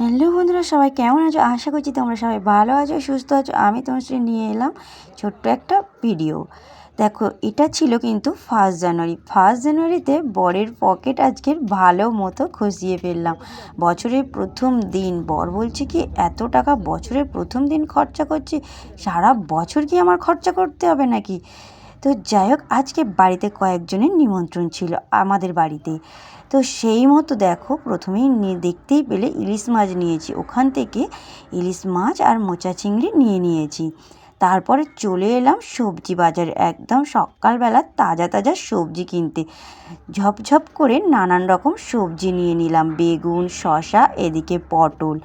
Hello বন্ধুরা, সবাই কেমন আছো? আশা করছি তোমরা সবাই ভালো আছো, সুস্থ আছো। আমি তোমার সাথে নিয়ে এলাম ছোট্ট একটা ভিডিও দেখো, এটা ছিল কিন্তু ফার্স্ট জানুয়ারি ফার্স্ট জানুয়ারিতে বরের পকেট আজকের ভালো মতো খসিয়ে ফেললাম। বছরের প্রথম দিন, বর বলছে কি, এত টাকা বছরের প্রথম দিন খরচা করছি, সারা বছর কি আমার খরচা করতে হবে নাকি? তো যাই হোক, আজকে বাড়িতে কয়েকজনের নিমন্ত্রণ ছিল আমাদের বাড়িতে। তো সেই মতো দেখো প্রথমেই দেখতেই পেলে ইলিশ মাছ নিয়েছি। ওখান থেকে ইলিশ মাছ আর মোচা চিংড়ি নিয়ে নিয়েছি। তারপরে চলে এলাম সবজি বাজারে। একদম সকালবেলা তাজা তাজা সবজি কিনতে। ঝপঝপ করে নানান রকম সবজি নিয়ে নিলাম। বেগুন শশা এদিকে পটল।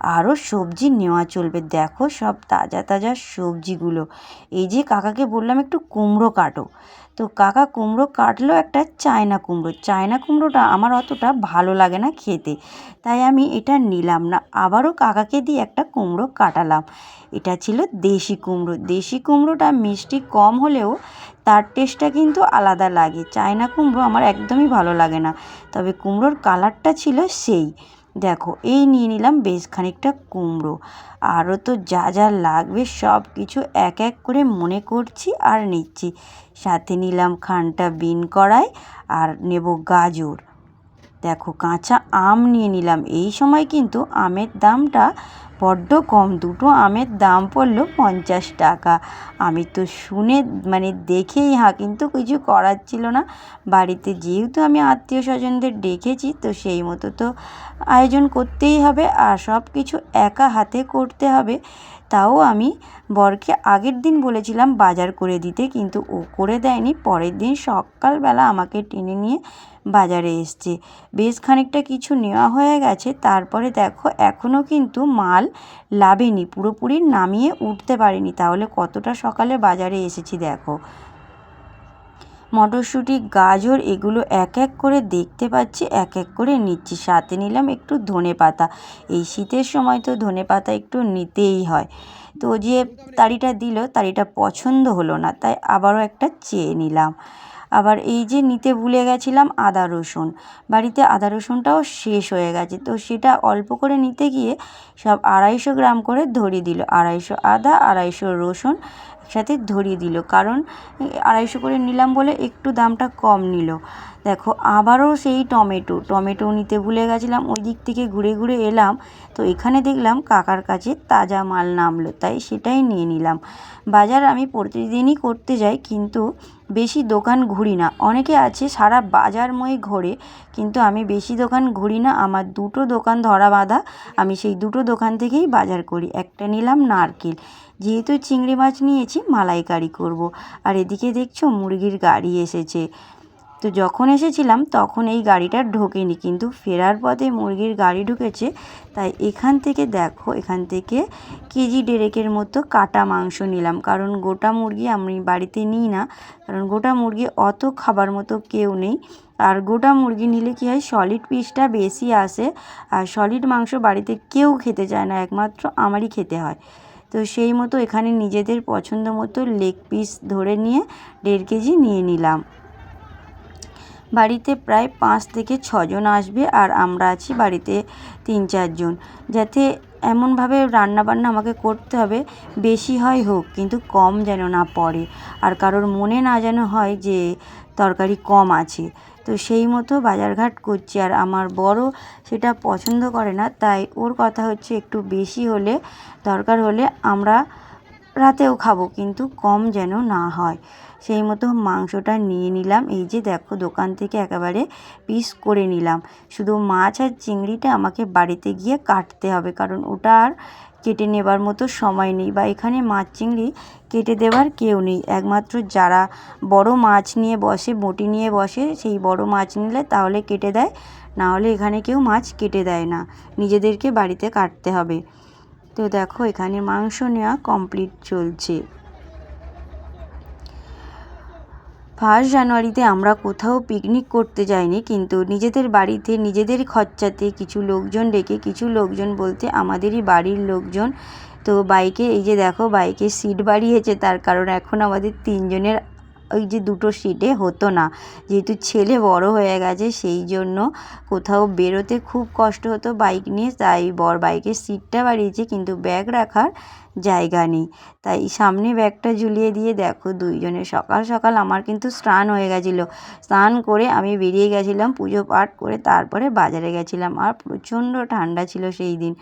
আরও সবজি নেওয়া চলবে। দেখো সব তাজা তাজা সবজিগুলো। এই যে কাকাকে বললাম একটু কুমড়ো কাটো। তো কাকা কুমড়ো কাটলো একটা চায়না কুমড়ো। চায়না কুমড়োটা আমার অতটা ভালো লাগে না খেতে। তাই আমি এটা নিলাম না। আবারও কাকাকে দিয়ে একটা কুমড়ো কাটালাম। এটা ছিল দেশি কুমড়ো। দেশি কুমড়োটা মিষ্টি কম হলেও তার টেস্টটা কিন্তু আলাদা লাগে। চায়না কুমড়ো আমার একদমই ভালো লাগে না। তবে কুমড়োর কালারটা ছিল সেই। দেখো, এই নিয়ে নিলাম বেশ খানিকটা কুমড়ো। আরও তো যা যা লাগবে সব কিছু এক এক করে মনে করছি আর নিচ্ছি। সাথে নিলাম খানটা বিন করাই আর নেব গাজর। দেখো, কাঁচা আম নিয়ে নিলাম। এই সময় কিন্তু আমের দামটা বড্ড কম, দুটো আমের দাম পড়ল পঞ্চাশ টাকা। আমি তো শুনে মানে দেখেই হা, কিন্তু কিছু করার ছিল না। বাড়িতে যেহেতু আমি আত্মীয় স্বজনদের ডেকেছি, তো সেই মতো তো আয়োজন করতেই হবে আর সব কিছু একা হাতে করতে হবে। তাও আমি বরকে আগের দিন বলেছিলাম বাজার করে দিতে, কিন্তু ও করে দেয়নি। পরের দিন সকালবেলা আমাকে টেনে নিয়ে বাজারে এসছে। বেশ খানিকটা কিছু নেওয়া হয়ে গেছে, তারপরে দেখো এখনও কিন্তু মাল লাভেনি, পুরোপুরি নামিয়ে উঠতে পারিনি। তাহলে কতটা সকালে বাজারে এসেছি দেখো। মটরশুঁটি, গাজর এগুলো এক এক করে দেখতে পাচ্ছি, এক এক করে নিচ্ছি। সাথে নিলাম একটু ধনে পাতা। এই শীতের সময় তো ধনে পাতা একটু নিতেই হয়। তো যে তাড়িটা দিল তাড়িটা পছন্দ হলো না, তাই আবারও একটা চেয়ে নিলাম। আবার এই যে নিতে ভুলে গেছিলাম আদা রসুন। বাড়িতে আদা রসুনটাও শেষ হয়ে গেছে। তো সেটা অল্প করে নিতে গিয়ে সব আড়াইশো গ্রাম করে ধরিয়ে দিল। আড়াইশো আদা, আড়াইশো রসুন সাথে ধরিয়ে দিল। কারণ আড়াইশো করে নিলাম বলে একটু দামটা কম নিল। দেখো, আবারও সেই টমেটো। টমেটো নিতে ভুলে গেছিলাম, ওই দিক থেকে ঘুরে ঘুরে এলাম। তো এখানে দেখলাম কাকার কাছে তাজা মাল নামলো, তাই সেটাই নিয়ে নিলাম। বাজার আমি প্রতিদিনই করতে যাই, কিন্তু বেশি দোকান ঘুরি না। অনেকে আছে সারা বাজারময় ঘোরে, কিন্তু আমি বেশি দোকান ঘুরি না। আমার দুটো দোকান ধরা বাঁধা আমি সেই দুটো দোকান থেকেই বাজার করি। একটা নিলাম নারকেল যেহেতু চিংড়ি মাছ নিয়েছি মালাইকারি করব। আর এদিকে দেখছ মুরগির গাড়ি এসেছে। তো যখন এসেছিলাম তখন এই গাড়িটা ঢোকেনি, কিন্তু ফেরার পথে মুরগির গাড়ি ঢুকেছে। তাই এখান থেকে দেখো, এখান থেকে কেজি ডেরেকের মতো কাটা মাংস নিলাম। কারণ গোটা মুরগি আমি বাড়িতে নিই না। কারণ গোটা মুরগি অত খাবার মতো কেউ নেই। আর গোটা মুরগি নিলে কী হয় সলিড পিসটা বেশি আসে। আর সলিড মাংস বাড়িতে কেউ খেতে চায় না, একমাত্র আমারই খেতে হয়। তো সেই মতো এখানে নিজেদের পছন্দ মতো লেগ পিস ধরে নিয়ে দেড় কেজি নিয়ে নিলাম। বাড়িতে প্রায় পাঁচ থেকে ছজন আসবে আর আমরা আছি বাড়িতে তিন চারজন। যাতে এমনভাবে রান্নাবান্না আমাকে করতে হবে, বেশি হয় হোক, কিন্তু কম যেন না পড়ে। আর কারোর মনে না যেন হয় যে তরকারি কম আছে। তো সেই মতো বাজারঘাট করছি আর আমার বড় সেটা পছন্দ করে না, তাই ওর কথা হচ্ছে একটু বেশি হলে, দরকার হলে আমরা রাতেও খাব, কিন্তু কম যেন না হয়। সেই মতো মাংসটা নিয়ে নিলাম। এই যে দেখো দোকান থেকে একেবারে পিস করে নিলাম। শুধু মাছ আর চিংড়িটা আমাকে বাড়িতে গিয়ে কাটতে হবে, কারণ ওটা আর কেটে নেবার মতো সময় নেই বা এখানে মাছ চিংড়ি কেটে দেওয়ার কেউ নেই। একমাত্র যারা বড় মাছ নিয়ে বসে, বটি নিয়ে বসে, সেই বড় মাছ নিলে তাহলে কেটে দেয়, না হলে এখানে কেউ মাছ কেটে দেয় না। নিজেদেরকে বাড়িতে কাটতে হবে। তো দেখো এখানে মাংস নেওয়া কমপ্লিট চলছে। ফার্স্ট জানুয়ারিতে আমরা কোথাও পিকনিক করতে যাইনি, কিন্তু নিজেদের বাড়িতে, নিজেদের খরচাতে কিছু লোকজন ডেকে, কিছু লোকজন বলতে আমাদেরই বাড়ির লোকজন। তো বাইকে, এই যে দেখো, বাইকে সিট বাড়িয়েছে, তার কারণ এখন আমাদের তিনজনের ওই যে দুটো সিটে হতো না। যেহেতু ছেলে বড় হয়ে গেছে, সেই জন্য কোথাও বেরোতে খুব কষ্ট হতো বাইক নিয়ে। তাই বর বাইকের সিটটা বাড়িয়েছে, কিন্তু ব্যাগ রাখার জায়গা নেই। তাই সামনে ব্যাগটা ঝুলিয়ে দিয়ে, দেখো দুইজনে সকাল সকাল আমার কিন্তু স্নান হয়ে গেছিল। স্নান করে আমি বেরিয়ে গেছিলাম, পুজো পাঠ করে তারপরে বাজারে গেছিলাম। আর প্রচণ্ড ঠান্ডা ছিল সেই দিন।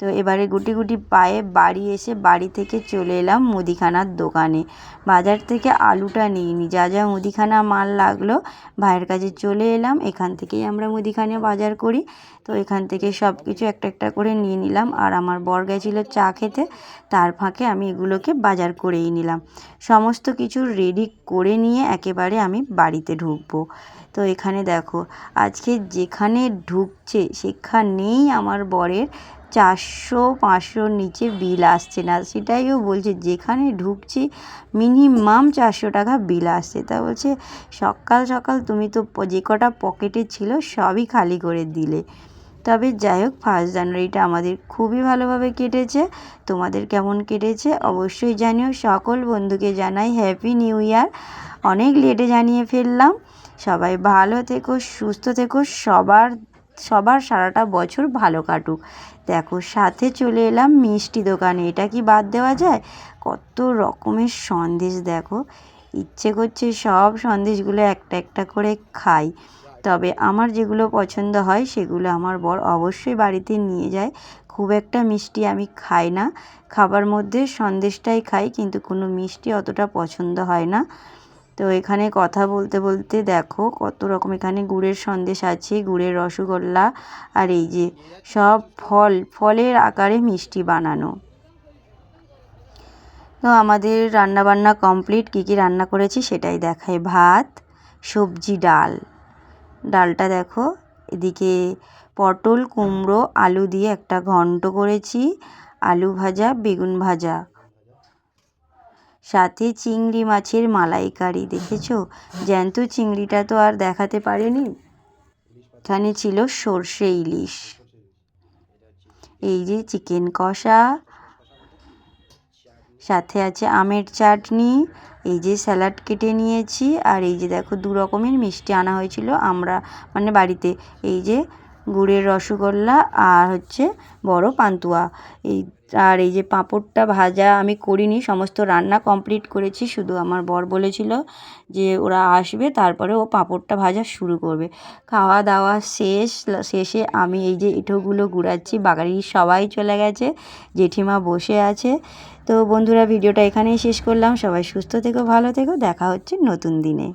তো এবারে গুটি গুটি পায়ে বাড়ি এসে বাড়ি থেকে চলে এলাম মুদিখানার দোকানে। বাজার থেকে আলুটা নিইনি। যা যা মুদিখানা মাল লাগল ভাইয়ের কাছে চলে এলাম। এখান থেকেই আমরা মুদিখানা বাজার করি। তো এখান থেকে সব কিছু একটা একটা করে নিয়ে নিলাম। আর আমার বর গেছিল চা খেতে। তার ফাঁকে আমি এগুলোকে বাজার করেই নিলাম। সমস্ত কিছু রেডি করে নিয়ে একেবারে আমি বাড়িতে ঢুকবো। তো এখানে দেখো, আজকে যেখানে ঢুকছে সেখানেই আমার বরের চারশো পাঁচশোর নিচে বিল আসছে না। সেটাইও বলছে, যেখানে ঢুকছি মিনিমাম চারশো টাকা বিল আসছে। তা বলছে, সকাল সকাল তুমি তো যে কটা পকেটে ছিল, সবই খালি করে দিলে। তবে যাই হোক ফার্স্ট জানুয়ারিটা আমাদের খুবই ভালোভাবে কেটেছে। তোমাদের কেমন কেটেছে অবশ্যই জানিও। সকল বন্ধুকে জানাই হ্যাপি নিউ ইয়ার অনেক লেটে জানিয়ে ফেললাম। সবাই ভালো থেকো, সুস্থ থেকো, সবার সবার সারাটা বছর ভালো কাটুক। দেখো, সাথে চলে এলাম মিষ্টি দোকানে। এটা কি বাদ দেওয়া যায়? কত রকমের সন্দেশ, দেখো। ইচ্ছে করছে সব সন্দেশগুলো একটা একটা করে খাই। তবে আমার যেগুলো পছন্দ হয়, সেগুলো আমার বর অবশ্যই বাড়িতে নিয়ে যায়। খুব একটা মিষ্টি আমি খাই না। খাবার মধ্যে সন্দেশটাই খাই, কিন্তু কোনো মিষ্টি অতটা পছন্দ হয় না। তো এখানে কথা বলতে বলতে দেখো কত রকম এখানে গুড়ের সন্দেশ আছে, গুড়ের রসগোল্লা আর এই যে সব ফল, ফলের আকারে মিষ্টি বানানো। তো আমাদের রান্না বান্না কমপ্লিট, কী কী রান্না করেছি সেটাই দেখাই। ভাত, সবজি, ডাল। ডালটা দেখো, এদিকে পটল, কুমড়ো, আলু দিয়ে একটা ঘন্ট করেছি, আলু ভাজা, বেগুন ভাজা। সাথে চিংড়ি মাছের মালাইকারি, দেখেছ? জ্যান্ত চিংড়িটা তো আর দেখাতে পারেনি। এখানে ছিল সর্ষে ইলিশ। এই যে চিকেন কষা। সাথে আছে আমের চাটনি। এই যে স্যালাড কেটে নিয়েছি। আর এই যে দেখো, দু রকমের মিষ্টি আনা হয়েছিল। আমরা মানে বাড়িতে এই যে গুড়ের রসগোল্লা আর হচ্ছে বড় পান্তুয়া। এই আর এই যে পাঁপড়টা ভাজা আমি করিনি, সমস্ত রান্না কমপ্লিট করেছি, শুধু আমার বর বলেছিল যে ওরা আসবে, তারপরে ও পাঁপড়টা ভাজা শুরু করবে। খাওয়া দাওয়া শেষ, শেষে আমি এই যে এঁঠোগুলো ঘুরাচ্ছি বাগাড়ির সবাই চলে গেছে, জেঠিমা বসে আছে। তো বন্ধুরা, ভিডিওটা এখানেই শেষ করলাম, সবাই সুস্থ থেকো, ভালো থেকো, দেখা হচ্ছে নতুন দিনে।